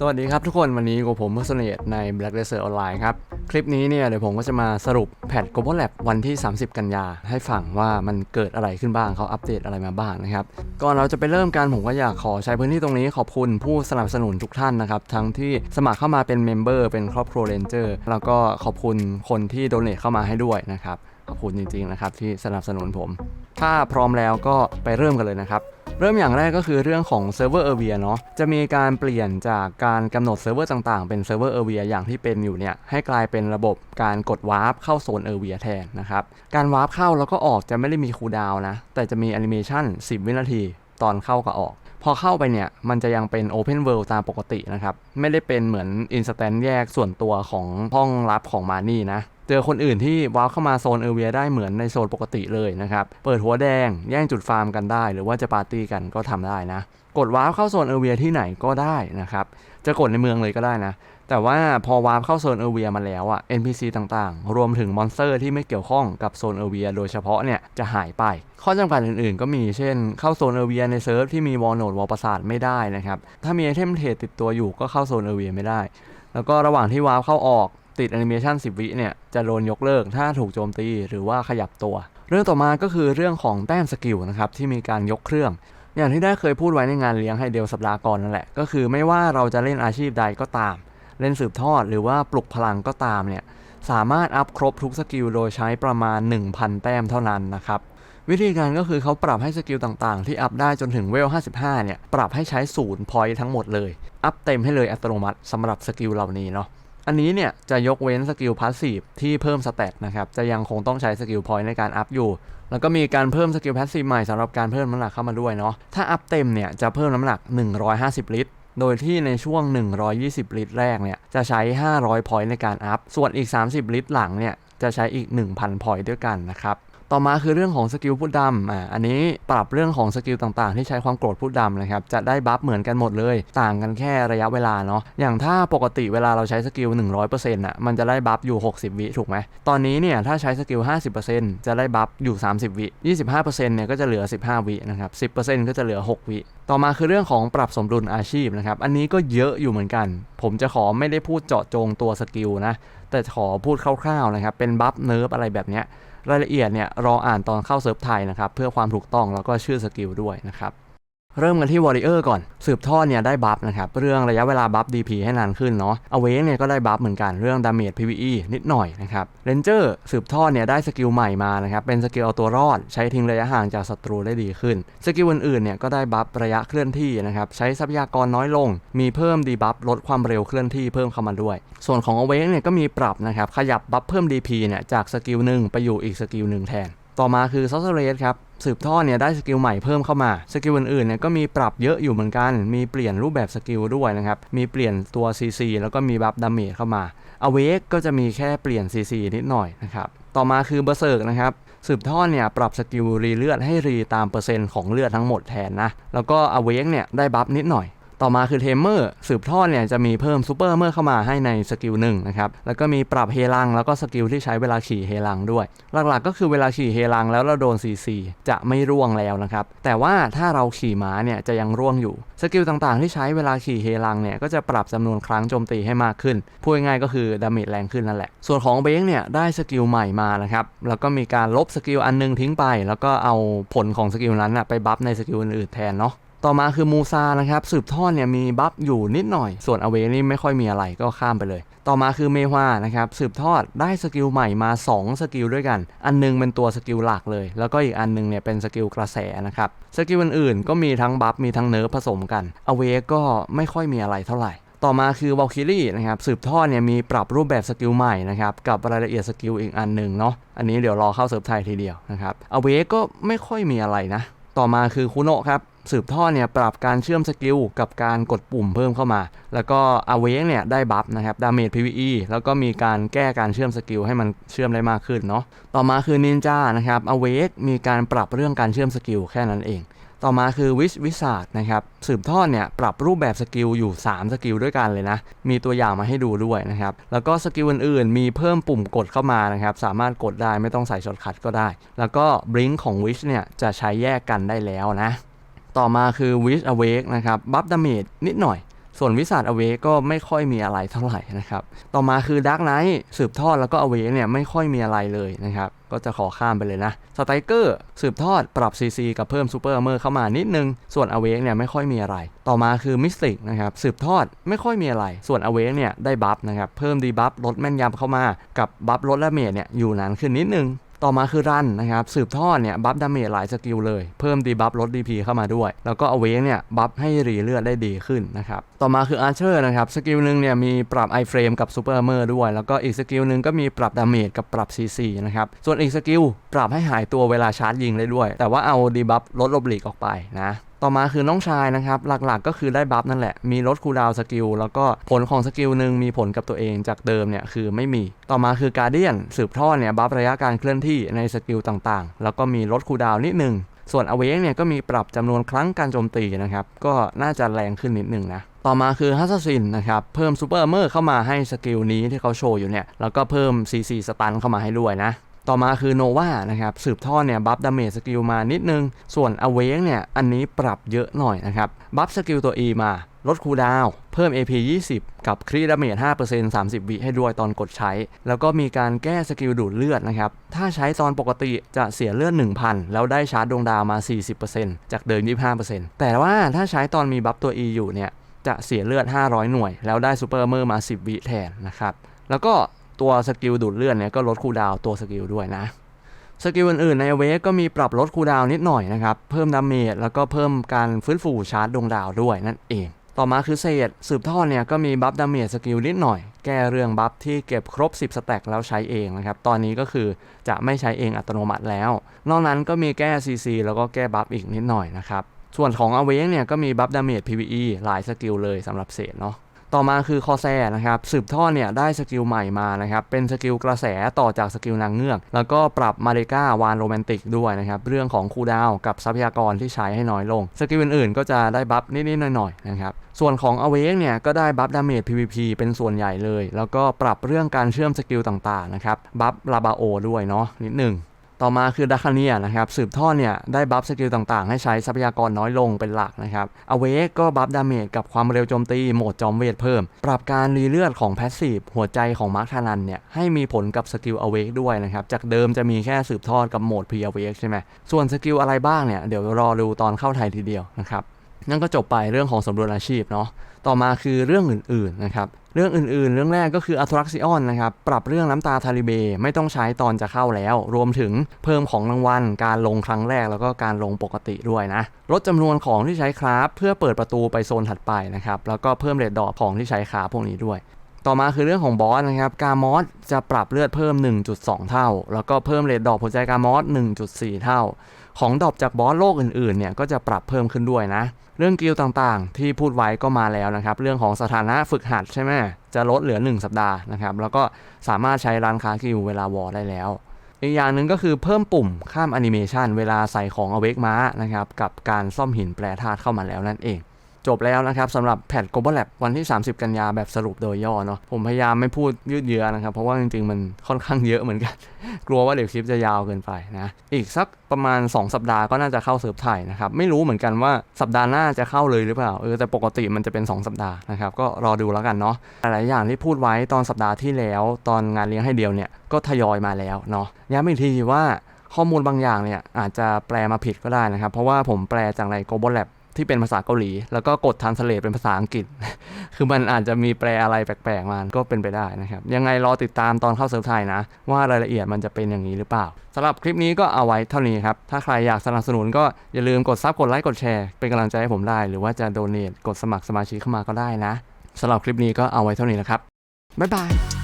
สวัสดีครับทุกคนวันนี้กับผมเพื่อนเนตใน Black Desert Online ครับ คลิปนี้เนี่ยเดี๋ยวผมก็จะมาสรุปแพท Global Lab วันที่ 30 กันยา ให้ฟังว่ามันเกิดอะไรขึ้นบ้างเขาอัปเดตอะไรมาบ้างนะครับ ก่อนเราจะไปเริ่มกันผมก็อยากขอใช้พื้นที่ตรงนี้ขอบคุณผู้สนับสนุนทุกท่านนะครับ ทั้งที่สมัครเข้ามาเป็นเมมเบอร์เป็นครอบครัวเรนเจอร์แล้วก็ขอบคุณคนที่โดเนทเข้ามาให้ด้วยนะครับขอบคุณจริงๆนะครับที่สนับสนุนผม ถ้าพร้อมแล้วก็ไปเริ่มกันเลยนะครับ เริ่มอย่างแรกก็คือเรื่องของเซิร์ฟเวอร์เอเวียเนาะจะมีการเปลี่ยนจากการกำหนดเซิร์ฟเวอร์ต่างๆ เป็นเซิร์ฟเวอร์เอเวียอย่างที่เป็นอยู่เนี่ยให้กลายเป็นระบบการกดวาร์ปเข้าโซนเอเวียแทนนะครับการวาร์ปเข้าแล้วก็ออกจะไม่ได้มีคูลดาวน์นะแต่จะมีแอนิเมชัน10 วินาที ตอนเข้ากับออกพอเข้าไปเนี่ยมันจะยังเป็น Open World ตามปกตินะครับ ไม่ได้เป็นเหมือน Instant แยกส่วนตัวของห้องลับของมานี่นะ เจอคนอื่นที่ว้าวเข้ามาโซนเอเวียได้เหมือนในโซนปกติเลยนะครับ เปิดหัวแดงแย่งจุดฟาร์มกันได้ หรือว่าจะปาร์ตี้กันก็ทำได้นะ กดว้าวเข้าโซนเอเวียที่ไหนก็ได้นะครับ จะกดในเมืองเลยก็ได้นะ แต่ว่าพอวาร์ปเข้าโซนเอเวียมาแล้วอะ NPC ต่างๆ รวมถึงมอนสเตอร์ที่ไม่เกี่ยวข้องกับโซนเอเวียโดยเฉพาะเนี่ยจะหายไป ข้อจำกัดอื่นๆ ก็มีเช่น เข้าโซนเอเวียในเซิร์ฟที่มีวอลโนดวอลประสาทไม่ได้นะครับ ถ้ามีไอเทมเทรดติดตัวอยู่ก็เข้าโซนเอเวียไม่ได้ แล้วก็ระหว่างที่วาร์ปเข้าออก ติดแอนิเมชัน10 วิเนี่ย จะโดนยกเลิกถ้าถูกโจมตีหรือว่าขยับตัว เรื่องต่อมาก็คือเรื่องของแต้มสกิลนะครับ ที่มีการยกเครื่อง อย่างที่ได้เคยพูดไว้ในงานเลี้ยงให้เดลสัปดาห์ก่อนนั่นแหละ ก็คือไม่ว่าเราจะเล่นอาชีพใดก็ตาม เล่นสืบทอดหรือว่าปลุกพลังก็ตามเนี่ยสามารถอัพครบทุกสกิลโดยใช้ประมาณ 1,000 แต้มเท่านั้นนะครับวิธีการก็คือเขาปรับให้สกิลต่างๆ ที่อัพได้จนถึงเวล 55 เนี่ย ปรับให้ใช้ศูนย์พอยต์ทั้งหมดเลย อัพเต็มให้เลยอัตโนมัติสำหรับสกิลเหล่านี้เนาะ อันนี้เนี่ยจะยกเว้นสกิลพาสซีฟที่เพิ่มสเตตนะครับ จะยังคงต้องใช้สกิลพอยต์ในการอัพอยู่ แล้วก็มีการเพิ่มสกิลพาสซีฟใหม่สำหรับการเพิ่มน้ำหนักเข้ามาด้วยเนาะ ถ้าอัพเต็มเนี่ยจะเพิ่มน้ำหนัก 150 ลิตร โดยที่ในช่วง 120 ลิตรแรกเนี่ยจะใช้ 500 พอยต์ในการอัพ ส่วนอีก 30 ลิตรหลังเนี่ยจะใช้อีก 1,000 พอยต์ด้วยกันนะครับ ต่อมาคือเรื่องของสกิลพูดดำอ่าอันนี้ปรับเรื่องของสกิลต่างๆ ที่ใช้ความโกรธพูดดำนะครับจะได้บัฟเหมือนกันหมดเลย ต่างกันแค่ระยะเวลาเนาะอย่างถ้าปกติเวลาเราใช้สกิล 100%อะมันจะได้บัฟอยู่ 60 วิถูกไหมตอนนี้เนี่ยถ้าใช้สกิล 50%จะได้บัฟอยู่ 30 วิ 25%เนี่ยก็จะเหลือ 15 วินะครับ 10%ก็จะเหลือ 6 วิต่อมาคือเรื่องของปรับสมดุลอาชีพนะครับ อันนี้ก็เยอะอยู่เหมือนกัน ผมจะขอไม่ได้พูดเจาะจงตัวสกิลนะ แต่ขอพูดคร่าวๆนะครับ เป็นบัฟเนิร์ฟอะไรแบบเนี้ย รายละเอียดเนี่ยรออ่านตอนเข้าเซิร์ฟไทยนะครับ เพื่อความถูกต้องแล้วก็ชื่อสกิลด้วยนะครับ เริ่มกันที่วอริเออร์ก่อน สืบทอดเนี่ยได้บัฟนะครับ เรื่องระยะเวลาบัฟ DP ให้นานขึ้นเนาะอเวกเนี่ยก็ได้บัฟเหมือนกันเรื่องดาเมจ PVE นิดหน่อยนะครับเรนเจอร์สืบทอดเนี่ยได้สกิลใหม่มานะครับ เป็นสกิลเอาตัวรอด ใช้ทิ้งระยะห่างจากศัตรูได้ดีขึ้น สกิลอื่นๆเนี่ยก็ได้บัฟระยะเคลื่อนที่นะครับ ใช้ทรัพยากรน้อยลง มีเพิ่มดีบัฟลดความเร็วเคลื่อนที่เพิ่มเข้ามาด้วย ส่วนของอเวกเนี่ยก็มีปรับนะครับ ขยับบัฟเพิ่ม DP เนี่ยจากสกิลหนึ่งไปอยู่อีกสกิลหนึ่งแทน ต่อมาคือซอสเรสครับสืบทอดเนี่ยได้สกิลใหม่เพิ่มเข้ามา สกิลอื่นๆเนี่ยก็มีปรับเยอะอยู่เหมือนกัน มีเปลี่ยนรูปแบบสกิลด้วยนะครับ มีเปลี่ยนตัว CC แล้วก็มีบัฟดาเมจเข้ามาอเวกก็จะมีแค่เปลี่ยน CC นิดหน่อยนะครับ ต่อมาคือเบอร์เซิร์กนะครับสืบทอดเนี่ยปรับสกิลรีเลือดให้รีตามเปอร์เซ็นต์ของเลือดทั้งหมดแทนนะ แล้วก็อเวกเนี่ยได้บัฟนิดหน่อย ต่อมาคือเทมเมอร์สืบทอดเนี่ยจะมีเพิ่มซูเปอร์เมอร์เข้ามาให้ในสกิลหนึ่งนะครับแล้วก็มีปรับเฮลังแล้วก็สกิลที่ใช้เวลาขี่เฮลังด้วย หลักๆก็คือเวลาขี่เฮลังแล้วเราโดน CC จะไม่ร่วงแล้วนะครับแต่ว่าถ้าเราขี่ม้าเนี่ยจะยังร่วงอยู่สกิลต่างๆ ที่ใช้เวลาขี่เฮลังเนี่ยก็จะปรับจำนวนครั้งโจมตีให้มากขึ้นพูดง่ายๆก็คือดาเมจแรงขึ้นนั่นแหละ ส่วนของเบงเนี่ยได้สกิลใหม่มานะครับแล้วก็มีการลบสกิลอันนึงทิ้งไป แล้วก็เอาผลของสกิลนั้นนะไปบัฟในสกิลอื่นๆแทนเนาะ ต่อมาคือมูซานะครับสืบทอดเนี่ยมีบัฟอยู่นิดหน่อย ส่วนอเวนี่ไม่ค่อยมีอะไรก็ข้ามไปเลย ต่อมาคือเมฮวานะครับสืบทอดได้สกิลใหม่มา 2 สกิลด้วยกัน อันหนึงเป็นตัวสกิลหลักเลย แล้วก็อีกอันหนึงเนี่ยเป็นสกิลกระแสนะครับสกิลอื่นๆก็มีทั้งบัฟมีทั้งเนิร์ฟผสมกันอเวก็ไม่ค่อยมีอะไรเท่าไหร่ต่อมาคือวอลคิรี่นะครับสืบทอดเนี่ยมีปรับรูปแบบสกิลใหม่นะครับกับรายละเอียดสกิลอีกอันหนึ่งเนาะอันนี้เดี๋ยวรอเข้าเซิร์ฟไทยทีเดียวนะครับอเวก็ไม่ค่อยมีอะไรนะ ต่อมาคือคุโนะครับ สืบท่อเนี่ยปรับการเชื่อมสกิลกับการกดปุ่มเพิ่มเข้ามา แล้วก็อเวกเนี่ยได้บัฟนะครับดาเมจ PVE แล้วก็มีการแก้การเชื่อมสกิลให้มันเชื่อมได้มากขึ้นเนาะต่อมาคือนินจานะครับอเวกมีการปรับเรื่องการเชื่อมสกิลแค่นั้นเอง ต่อมาคือวิชวิสาดนะครับสืบทอดเนี่ยปรับรูปแบบสกิลอยู่ 3 สกิลด้วยกันเลยนะ มีตัวอย่างมาให้ดูด้วยนะครับ แล้วก็สกิลอื่นๆ มีเพิ่มปุ่มกดเข้ามานะครับ สามารถกดได้ไม่ต้องใส่ช็อตคัทก็ได้ แล้วก็บลิงของวิชเนี่ยจะใช้แยกกันได้แล้วนะ ต่อมาคือวิชอเวกนะครับ บัฟดาเมจนิดหน่อย ส่วนวิสัทอเวก็ไม่ค่อยมีอะไรเท่าไหร่นะครับ ต่อมาคือดักไนท์สืบทอดแล้วก็อเวเนี่ยไม่ค่อยมีอะไรเลยนะครับก็จะขอข้ามไปเลยนะสไตรเกอร์สืบทอดปรับ CC กับเพิ่มซูเปอร์เมอร์เข้ามานิดนึง ส่วนอเวกเนี่ยไม่ค่อยมีอะไร ต่อมาคือมิสติกนะครับสืบทอดไม่ค่อยมีอะไร ส่วนอเวกเนี่ยได้บัฟนะครับเพิ่มดีบัฟลดแม่นยำเข้ามากับบัฟลดและเมจเนี่ยอยู่นานขึ้นนิดนึง ต่อมาคือรันนะครับสืบทอดเนี่ยบัฟดาเมจหลายสกิลเลย เพิ่มดีบัฟลดีพีเข้ามาด้วย แล้วก็อเวกเนี่ยบัฟให้รีเลือดได้ดีขึ้นนะครับต่อมาคืออาร์เชอร์นะครับสกิลหนึ่งเนี่ยมีปรับไอเฟรมกับซูเปอร์เมอร์ด้วย แล้วก็อีกสกิลหนึ่งก็มีปรับดาเมจกับปรับ CC นะครับส่วนอีกสกิลปรับให้หายตัวเวลาชาร์จยิงได้ด้วย แต่ว่าเอาดีบัฟลดลบหลีกออกไปนะ ต่อมาคือน้องชายนะครับ หลักๆก็คือได้บัฟนั่นแหละ มีลดคูลดาวสกิล แล้วก็ผลของสกิลหนึ่งมีผลกับตัวเองจากเดิมเนี่ยคือไม่มี ต่อมาคือการเดียนสืบทอดเนี่ยบัฟระยะการเคลื่อนที่ในสกิลต่างๆ แล้วก็มีลดคูลดาวนิดนึงส่วนอเวกเนี่ยก็มีปรับจำนวนครั้งการโจมตีนะครับ ก็น่าจะแรงขึ้นนิดหนึ่งนะ ต่อมาคือฮัสซินนะครับ เพิ่มซูเปอร์เมอร์เข้ามาให้สกิลนี้ที่เขาโชว์อยู่เนี่ย แล้วก็เพิ่ม CC สตันเข้ามาให้ด้วยนะ ต่อมาคือโนวานะครับสืบทอดเนี่ยบัฟดาเมจสกิลมานิดนึง ส่วนอเวกเนี่ยอันนี้ปรับเยอะหน่อยนะครับบัฟสกิลตัว E มาลดคูดาวเพิ่ม AP 20 กับครีดาเมจ5% 30 วิให้ด้วยตอนกดใช้ แล้วก็มีการแก้สกิลดูดเลือดนะครับ ถ้าใช้ตอนปกติจะเสียเลือด 1,000 แล้วได้ชาร์จดวงดาวมา 40%จากเดิม 25%แต่ว่าถ้าใช้ตอนมีบัฟตัว E อยู่เนี่ย จะเสียเลือด 500 หน่วย แล้วได้ซูเปอร์เมอร์มา 10 วิแทนนะครับ แล้วก็ ตัวสกิลดูดเลือดเนี่ยก็ลดคูลดาวตัวสกิลด้วยนะ สกิลอื่นๆในเวก็มีปรับลดคูลดาวนิดหน่อยนะครับ เพิ่มดาเมจแล้วก็เพิ่มการฟื้นฟูชาร์จดวงดาวด้วยนั่นเอง ต่อมาคือเศษสืบทอดเนี่ยก็มีบัฟดาเมจสกิลนิดหน่อย แก้เรื่องบัฟที่เก็บครบ 10 สแต็กแล้วใช้เองนะครับ ตอนนี้ก็คือจะไม่ใช้เองอัตโนมัติแล้ว นอกนั้นก็มีแก้ CC แล้วก็แก้บัฟอีกนิดหน่อยนะครับ ส่วนของอเวกเนี่ยก็มีบัฟดาเมจ PVE หลายสกิลเลยสำหรับเศษเนาะ ต่อมาคือคอแซนะครับสืบทอดเนี่ยได้สกิลใหม่มานะครับเป็นสกิลกระแสต่อจากสกิลนางเงือก แล้วก็ปรับมาเดก้าวานโรแมนติกด้วยนะครับเรื่องของคูดาวกับทรัพยากรที่ใช้ให้น้อยลง สกิลอื่นๆ ก็จะได้บัฟนิดๆหน่อยๆนะครับส่วนของ a w a k e เนี่ยก็ได้บัฟดาเมจ PVP เป็นส่วนใหญ่เลย แล้วก็ปรับเรื่องการเชื่อมสกิลต่างๆนะครับบัฟลาบาโอด้วยเนาะนิดหนึ่ง ต่อมาคือดัคเนียนะครับสืบทอดเนี่ยได้บัฟสกิลต่างๆ ให้ใช้ทรัพยากรน้อยลงเป็นหลักนะครับอเวกก็บัฟดาเมจกับความเร็วโจมตีโหมดจอมเวทเพิ่ม ปรับการรีเลือดของแพสซีฟหัวใจของมาร์คทานันเนี่ยให้มีผลกับสกิลอเวกด้วยนะครับจากเดิมจะมีแค่สืบทอดกับโหมดพีอเวกใช่ไหมส่วนสกิลอะไรบ้างเนี่ยเดี๋ยวรอดูตอนเข้าไทยทีเดียวนะครับ นั่นก็จบไปเรื่องของสำรวจอาชีพเนาะต่อมาคือเรื่องอื่นๆนะครับเรื่องอื่นๆ เรื่องแรกก็คืออัลตราซิออนะครับปรับเรื่องน้ำตาทาริเบไม่ต้องใช้ตอนจะเข้าแล้ว รวมถึงเพิ่มของรางวัล การลงครั้งแรกแล้วก็การลงปกติด้วยนะลดจำนวนของที่ใช้คราฟเพื่อเปิดประตูไปโซนถัดไปนะครับแล้วก็เพิ่มเรทดอกของที่ใช้คราฟพวกนี้ด้วย ต่อมาคือเรื่องของบอสนะครับ กามอสจะปรับเลือดเพิ่ม 1.2 เท่า แล้วก็เพิ่มเรทดอกหัวใจกามอส 1.4 เท่า ของดอปจากบอสโลกอื่นๆเนี่ยก็จะปรับเพิ่มขึ้นด้วยนะ เรื่องกิลต่างๆ ที่พูดไว้ก็มาแล้วนะครับ เรื่องของสถานะฝึกหัดใช่ไหมจะลดเหลือ 1 สัปดาห์นะครับ แล้วก็สามารถใช้ร้านค้ากิลเวลาวอได้แล้ว อีกอย่างหนึ่งก็คือเพิ่มปุ่มข้ามแอนิเมชันเวลาใส่ของอเวกม้านะครับกับการซ่อมหินแปรธาตุเข้ามาแล้วนั่นเอง จบแล้วนะครับสำหรับแพท Global Lab วันที่ 30 กันยาแบบสรุปโดยย่อเนาะผมพยายามไม่พูดยืดเยื้อนะครับ เพราะว่าจริงๆ มันค่อนข้างเยอะเหมือนกัน กลัวว่าเดี๋ยวคลิปจะยาวเกินไปนะ อีกสักประมาณ 2 สัปดาห์ก็น่าจะเข้าเซิร์ฟไทยนะครับ ไม่รู้เหมือนกันว่าสัปดาห์หน้าจะเข้าเลยหรือเปล่าเออแต่ปกติมันจะเป็น 2 สัปดาห์นะครับก็รอดูแล้วกันเนาะหลายๆอย่างที่พูดไว้ตอนสัปดาห์ที่แล้ว ตอนงานเลี้ยงให้เดียวเนี่ยก็ทยอยมาแล้วเนาะย้ำอีกทีว่าข้อมูลบางอย่างเนี่ยอาจจะแปลมาผิดก็ได้นะครับ เพราะว่าผมแปลจากใน Global Lab ที่เป็นภาษาเกาหลี แล้วก็กดทันสเลตเป็นภาษาอังกฤษ คือมันอาจจะมีแปลอะไรแปลกๆมาก็เป็นไปได้นะครับ ยังไงรอติดตามตอนเข้าเซิร์ฟไทยนะ ว่ารายละเอียดมันจะเป็นอย่างนี้หรือเปล่าสำหรับคลิปนี้ก็เอาไว้เท่านี้ครับ ถ้าใครอยากสนับสนุนก็อย่าลืมกดซับกดไลค์กดแชร์เป็นกำลังใจให้ผมได้ หรือว่าจะโดเนทกดสมัครสมาชิกเข้ามาก็ได้นะสำหรับคลิปนี้ก็เอาไว้เท่านี้นะครับบ๊ายบาย